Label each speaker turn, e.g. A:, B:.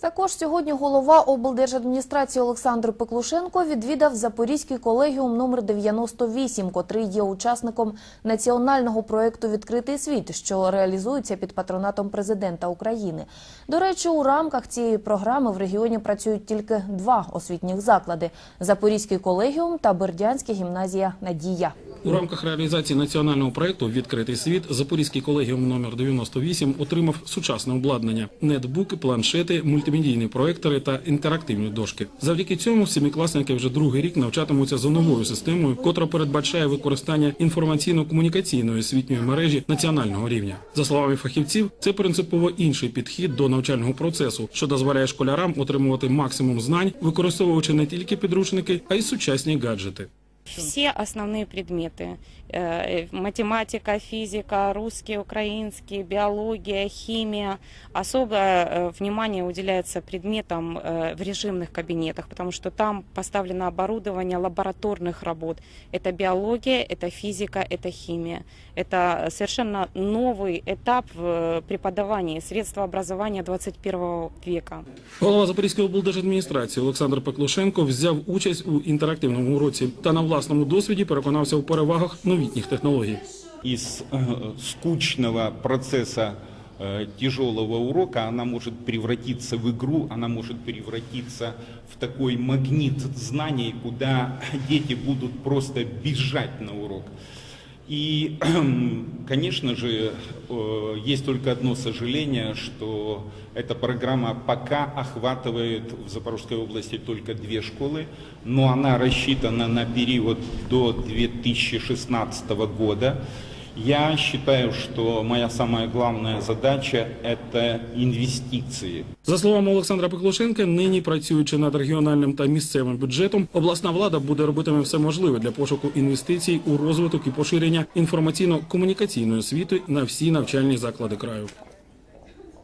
A: Також сьогодні голова облдержадміністрації Олександр Пеклушенко відвідав Запорізький колегіум номер 98, котрий є учасником національного проєкту Відкритий світ, що реалізується під патронатом президента України. До речі, у рамках цієї програми в регіоні працюють тільки два освітніх заклади: Запорізький колегіум та Бердянська гімназія Надія.
B: У рамках реалізації національного проекту Відкритий світ Запорізький колегіум номер 98 отримав сучасне обладнання: нетбуки, планшети, мультимедійні проектори та інтерактивні дошки. Завдяки цьому семикласники вже другий рік навчатимуться за новою системою, котра передбачає використання інформаційно-комунікаційної освітньої мережі національного рівня. За словами фахівців, це принципово інший підхід до навчального процесу, що дозволяє школярам отримувати максимум знань, використовуючи не тільки підручники, а й сучасні гаджети.
C: Все основные предметы э, математика, физика, русский, украинский, биология, химия. Особое э, внимание уделяется предметам э, в режимных кабинетах, потому что там поставлено оборудование лабораторных работ. Это биология, это физика, это химия. Это совершенно новый этап в э, преподавании, средства образования 21 века.
B: Голова Запорізької облдержадміністрації Олександр Пеклушенко взяв участь у інтерактивному уроці та на власному досвіді переконався у перевагах новітніх технологій.
D: из э, скучного процесу э, тяжелого урока она может превратиться в игру, она может превратиться в такой магнит знаний, куда дети будут просто бежать на урок. И, конечно же, э, есть только одно сожаление, что эта программа пока охватывает в Запорожской области только две школы, но она рассчитана на период до 2016 года. Я считаю, что моя самая главная задача – это инвестиции.
B: За словами Олександра Пеклушенка, нині працюючи над регіональним та місцевим бюджетом, обласна влада буде робитиме все можливе для пошуку інвестицій у розвиток і поширення інформаційно-комунікаційної освіти на всі навчальні заклади краю.